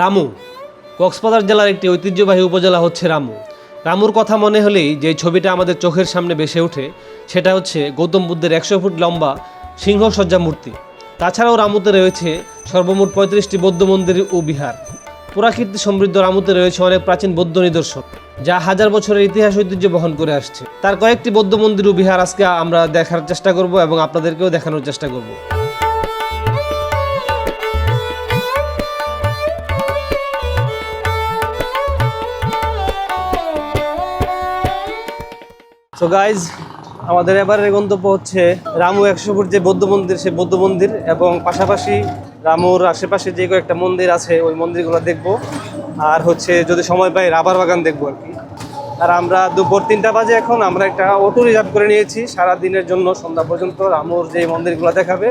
রামু, কক্সবাজার জেলার একটি ঐতিহ্যবাহী উপজেলা হচ্ছে রামু। রামুর কথা মনে হলেই যে ছবিটা আমাদের চোখের সামনে ভেসে ওঠে, সেটা হচ্ছে গৌতম বুদ্ধের একশো ফুট লম্বা সিংহসজ্জা মূর্তি। তাছাড়াও রামুতে রয়েছে সর্বমোট পঁয়ত্রিশটি বৌদ্ধ মন্দির ও বিহার। পুরাকীর্তি সমৃদ্ধ রামুতে রয়েছে অনেক প্রাচীন বৌদ্ধ নিদর্শন, যা হাজার বছরের ইতিহাস ঐতিহ্য বহন করে আসছে। তার কয়েকটি বৌদ্ধ মন্দির ও বিহার আজকে আমরা দেখার চেষ্টা করব এবং আপনাদেরকেও দেখানোর চেষ্টা করব। সো গাইজ আমাদের এবারের গন্তব্য হচ্ছে রামু একশো ফুট যে বৌদ্ধ মন্দির, সেই বৌদ্ধ মন্দির এবং পাশাপাশি রামুর আশেপাশে যে কয়েকটা মন্দির আছে, ওই মন্দিরগুলো দেখব। আর হচ্ছে যদি সময় পাই, রাবার বাগান দেখব আর কি। আর আমরা দুপুর তিনটা বাজে এখন, আমরা একটা অটো রিজার্ভ করে নিয়েছি। সারা দিনের জন্য সন্ধ্যা পর্যন্ত রামুর যে মন্দিরগুলো দেখাবে,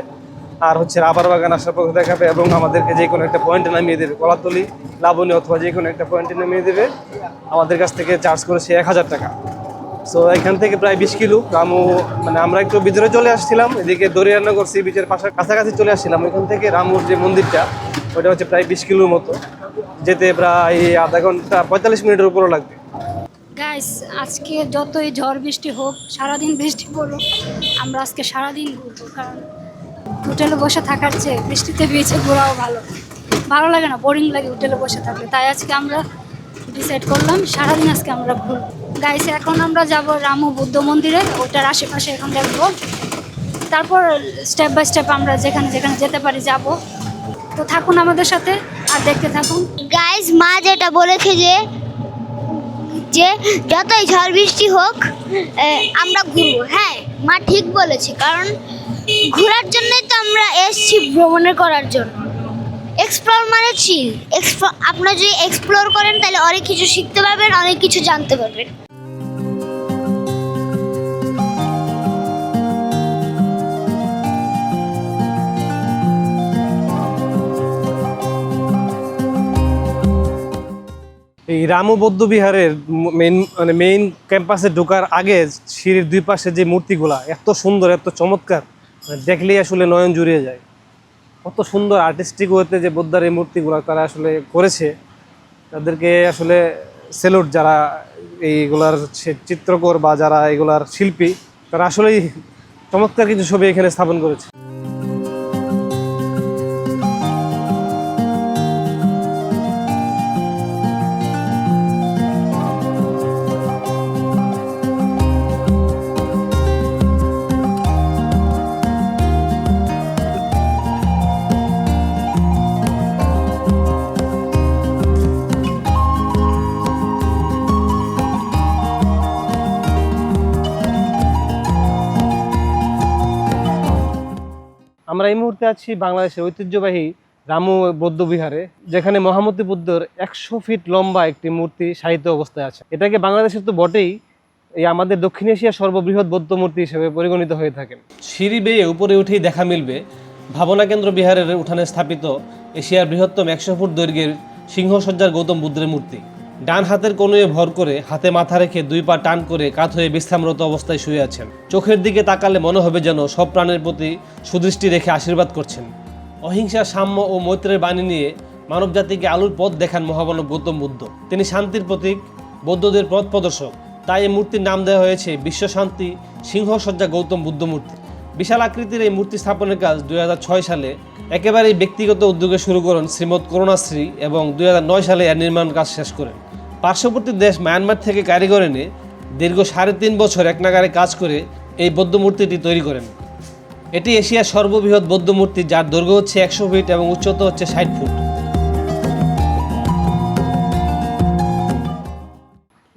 আর হচ্ছে রাবার বাগান আসার পথে দেখাবে এবং আমাদেরকে যে কোনো একটা পয়েন্টে নামিয়ে দেবে, কলাতলি, লাবণী অথবা যে কোনো একটা পয়েন্টে নামিয়ে দেবে। আমাদের কাছ থেকে চার্জ করেছে এক হাজার টাকা। সো এখান থেকে প্রায় বিশ কিলো। রামু মানে আমরা একটু ভিতরে চলে আসছিলাম, এদিকে দরিয়ানগর সি বিচের পাশে কাছাকাছি চলে আসছিলাম। ওইখান থেকে রামুর যে মন্দিরটা ওটা হচ্ছে প্রায় বিশ কিলোর মতো। যেতে প্রায় আধা ঘণ্টা, পঁয়তাল্লিশ মিনিটের উপরও লাগবে। গাইস আজকে যতই ঝড় বৃষ্টি হোক, সারাদিন বৃষ্টি পড়ুক, আমরা আজকে সারাদিন ঘুরবো, কারণ হোটেলে বসে থাকার চেয়ে বৃষ্টিতে ভিজে ঘোরাও ভালো। ভালো লাগে না বোরিং লাগে হোটেলে বসে থাকলে। তাই আজকে আমরা ডিসাইড করলাম, সারাদিন আজকে আমরা ঘুরবো। গাইস এখন আমরা যাব রামু বুদ্ধ মন্দিরে, ওটার আশেপাশে এখন দেখব। তারপর স্টেপ বাই স্টেপ আমরা যেখানে যেখানে যেতে পারি, যাব। তো থাকুন আমাদের সাথে, আর দেখতে থাকুন। গাইজ মা যেটা বলেছে যে যে যতই ঝড় বৃষ্টি হোক আমরা ঘুরবো। হ্যাঁ মা ঠিক বলেছে, কারণ ঘোরার জন্যই তো আমরা এসছি ভ্রমণের করার জন্য। এক্সপ্লোর মানে চিল আপনারা যদি এক্সপ্লোর করেন, তাহলে অনেক কিছু শিখতে পারবেন, অনেক কিছু জানতে পারবেন। এই রামু বৌদ্ধ বিহারের মেইন মানে মেইন ক্যাম্পাসে ঢোকার আগে সিঁড়ির দুই পাশে যে মূর্তিগুলা, এত সুন্দর, এত চমৎকার মানে দেখলেই আসলে নয়ন জুড়িয়ে যায়। কত সুন্দর আর্টিস্টিক ওয়েতে যে বৌদ্ধার এই মূর্তিগুলো তারা আসলে করেছে, তাদেরকে আসলে সেলুট যারা এইগুলার চিত্রকর বা যারা এগুলার শিল্পী, তারা আসলেই চমৎকার কিছু ছবি এখানে স্থাপন করেছে। আমরা এই মুহূর্তে আছি বাংলাদেশের ঐতিহ্যবাহী রামু বৌদ্ধ বিহারে, যেখানে মহামতি বুদ্ধর একশো ফিট লম্বা একটি মূর্তি সাহিত্য অবস্থায় আছে। এটাকে বাংলাদেশের তো বটেই, এই আমাদের দক্ষিণ এশিয়ার সর্ববৃহৎ বৌদ্ধ মূর্তি হিসেবে পরিগণিত হয়ে থাকেন। সিঁড়ি বেয়ে উপরে উঠেই দেখা মিলবে, ভাবনা কেন্দ্র বিহারের উঠানে স্থাপিত এশিয়ার বৃহত্তম একশো ফুট দৈর্ঘ্যের সিংহসজ্জার গৌতম বুদ্ধের মূর্তি। ডান হাতের কনুয়ে ভর করে হাতে মাথা রেখে দুই পা টান করে কাত হয়ে বিশ্রামরত অবস্থায় শুয়ে আছেন। চোখের দিকে তাকালে মনে হবে যেন সব প্রাণের প্রতি সুদৃষ্টি রেখে আশীর্বাদ করছেন। অহিংসা, সাম্য ও মৈত্রের বাণী নিয়ে মানবজাতিকে আলোর পথ দেখান মহামানব গৌতম বুদ্ধ। তিনি শান্তির প্রতীক, বৌদ্ধদের পথ প্রদর্শক। তাই এই মূর্তির নাম দেওয়া হয়েছে বিশ্ব শান্তি সিংহসজ্জা গৌতম বুদ্ধ মূর্তি। বিশাল আকৃতির এই মূর্তি স্থাপনের কাজ দুই হাজার ছয় সালে একেবারেই ব্যক্তিগত উদ্যোগে শুরু করেন শ্রীমৎ করুণাশ্রী এবং দুই হাজার নয় সালে এর নির্মাণ কাজ শেষ করেন। পার্শ্ববর্তী দেশ মায়ানমার থেকে কারিগর এনে দীর্ঘ সাড়ে তিন বছর এক নাগারে কাজ করে এই বৌদ্ধ মূর্তিটি তৈরি করেন। এটি এশিয়ার সর্ববৃহৎ বৌদ্ধ মূর্তি যার দৈর্ঘ্য হচ্ছে একশো ফিট এবং উচ্চতা হচ্ছে ষাট ফুট।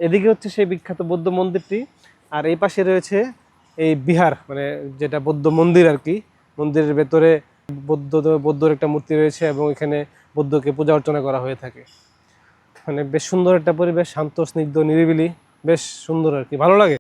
এদিকে হচ্ছে সেই বিখ্যাত বৌদ্ধ মন্দিরটি আর এই পাশে রয়েছে এই বিহার মানে যেটা বৌদ্ধ মন্দির আর কি। মন্দিরের ভেতরে বৌদ্ধ, বৌদ্ধর একটা মূর্তি রয়েছে এবং এখানে বৌদ্ধকে পূজা অর্চনা করা হয়ে থাকে। মানে বেশ সুন্দর একটা পরিবেশ, শান্ত, স্নিগ্ধ, নিরিবিলি, বেশ সুন্দর আর কি। ভালো লাগে?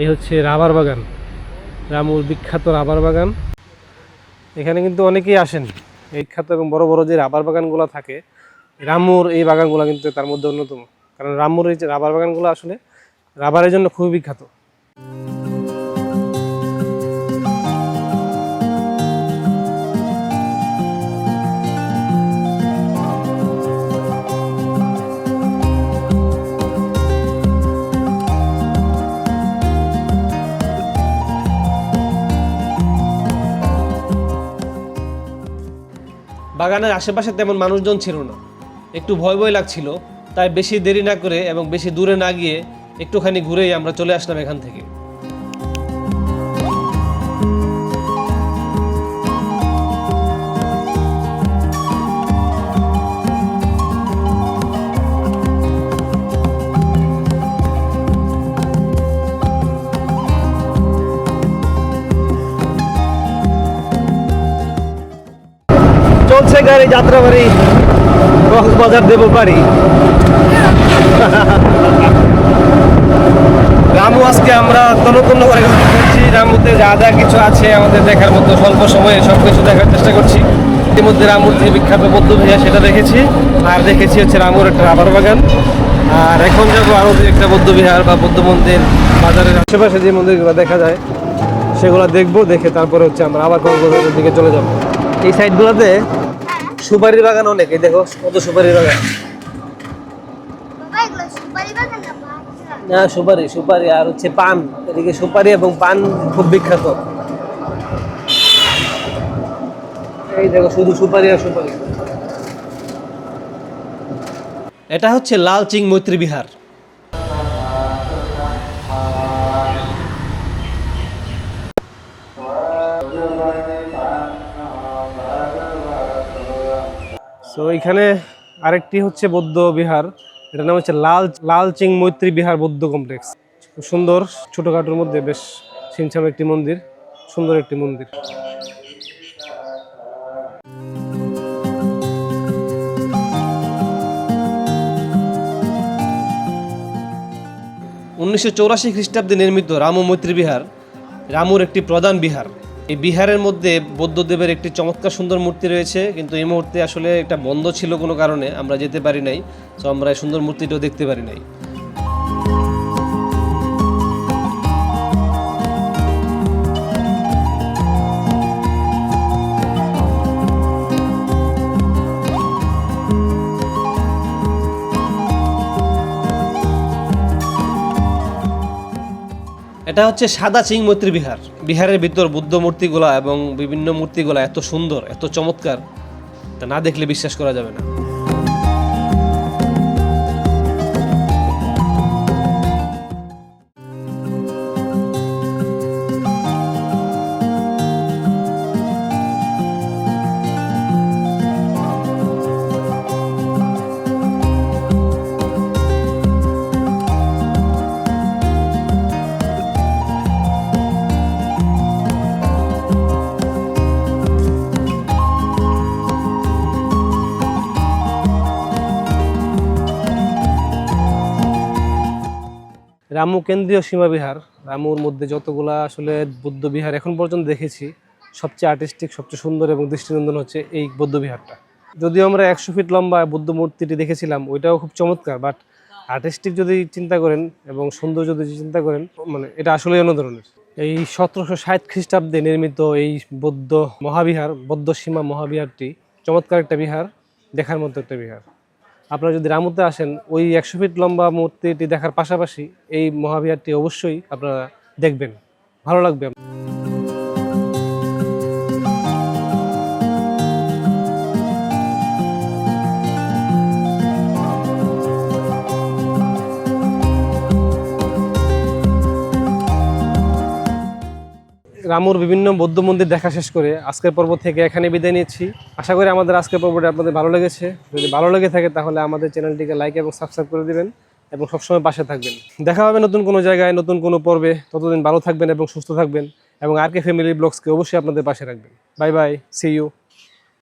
এই হচ্ছে রাবার বাগান। রামুর বিখ্যাত রাবার বাগান। এখানে কিন্তু অনেকেই আসেন। বিখ্যাত এবং বড় বড় যে রাবার বাগানগুলো থাকে, রামুর এই বাগানগুলো কিন্তু তার মধ্যে অন্যতম। কারণ রামুর এই যে রাবার বাগানগুলো আসলে রাবারের জন্য খুবই বিখ্যাত। বাগানের আশেপাশে তেমন মানুষজন ছিল না। একটু ভয় ভয় লাগছিল, তাই বেশি দেরি না করে এবং বেশি দূরে না গিয়ে একটুখানি ঘুরেই আমরা চলে আসলাম এখান থেকে। চলছে গাড়ি যাত্রাবাড়ি কক্সবাজার দেব পারি রামু আজকে আমরা তনতন্য করে করছি রামুতে যা যা কিছু আছে আমাদের দেখার মতো স্বল্প সময়ে সব কিছু দেখার চেষ্টা করছি। ইতিমধ্যে রামুর যে বিখ্যাত বৌদ্ধ ভাইয়া সেটা দেখেছি। আর দেখেছি হচ্ছে রামুর একটা রাবার বাগান। আর এখন যাব আরও একটা বৌদ্ধ বিহার বা বৌদ্ধ মন্দির বাজারের আশেপাশে যে মন্দিরগুলো দেখা যায় সেগুলো দেখব দেখে তারপরে হচ্ছে আমরা আবার কক্সবাজারের দিকে চলে যাব। এই সাইডগুলোতে সুপারির বাগান অনেক, এই দেখো কত সুপারি বাগান। না, সুপারি সুপারি, আর হচ্ছে পান, এদিকে সুপারি এবং পান খুব বিখ্যাত। এই দেখো, শুধু সুপারি আর সুপারি। এটা হচ্ছে লাল চিং মৈত্রী বিহার। সো এখানে আরেকটি হচ্ছে বৌদ্ধ বিহার। এটার নাম হচ্ছে লাল লাল চিং মৈত্রী বিহার বৌদ্ধ কমপ্লেক্স। খুব সুন্দর, ছোটোখাটোর মধ্যে বেশ ছিমছাম একটি মন্দির, সুন্দর একটি মন্দির। উনিশশো চৌরাশি খ্রিস্টাব্দে নির্মিত রাম মৈত্রী বিহার, রামুর একটি প্রধান বিহার। এই বিহারের মধ্যে বৌদ্ধদেবের একটি চমৎকার সুন্দর মূর্তি রয়েছে, কিন্তু এই মুহূর্তে আসলে একটা বন্ধ ছিল কোনো কারণে, আমরা যেতে পারি নাই, তো আমরা এই সুন্দর মূর্তিটাও দেখতে পারি নাই। এটা হচ্ছে সাদা চিং মৈত্রী বিহার। বিহারের ভিতর বুদ্ধ মূর্তিগুলা এবং বিভিন্ন মূর্তিগুলা এত সুন্দর, এত চমৎকার, তা না দেখলে বিশ্বাস করা যাবে না। রামু কেন্দ্রীয় সীমা বিহার। রামুর মধ্যে যতগুলা আসলে বৌদ্ধ বিহার এখন পর্যন্ত দেখেছি, সবচেয়ে আর্টিস্টিক সবচেয়ে সুন্দর এবং দৃষ্টিনন্দন হচ্ছে এই বৌদ্ধ বিহারটা। যদিও আমরা একশো ফিট লম্বা বুদ্ধ মূর্তিটি দেখেছিলাম, ওইটাও খুব চমৎকার বাট আর্টিস্টিক যদি চিন্তা করেন এবং সুন্দর যদি চিন্তা করেন মানে এটা আসলে অন্য ধরনের। এই সতেরোশো ষাট খ্রিস্টাব্দে নির্মিত এই বৌদ্ধ মহাবিহার, বৌদ্ধ সীমা মহাবিহারটি চমৎকার একটা বিহার, দেখার মতো একটা বিহার। আপনারা যদি রামুতে আসেন, ওই একশো ফিট লম্বা মূর্তিটি দেখার পাশাপাশি এই মহাবিহারটি অবশ্যই আপনারা দেখবেন। ভালো লাগবে। রামুর বিভিন্ন বৌদ্ধ মন্দির দেখা শেষ করে আজকের পর্ব থেকে এখানে বিদায় নিচ্ছি। আশা করি আমাদের আজকের পর্বটি আপনাদের ভালো লেগেছে। যদি ভালো লেগে থাকে তাহলে আমাদের চ্যানেলটিকে লাইক এবং সাবস্ক্রাইব করে দেবেন এবং সবসময় পাশে থাকবেন। দেখা হবে নতুন কোনো জায়গায়, নতুন কোনো পর্বে। ততদিন ভালো থাকবেন এবং সুস্থ থাকবেন এবং আর কে ফ্যামিলি ব্লগসকে অবশ্যই আপনাদের পাশে রাখবেন। Bye bye C you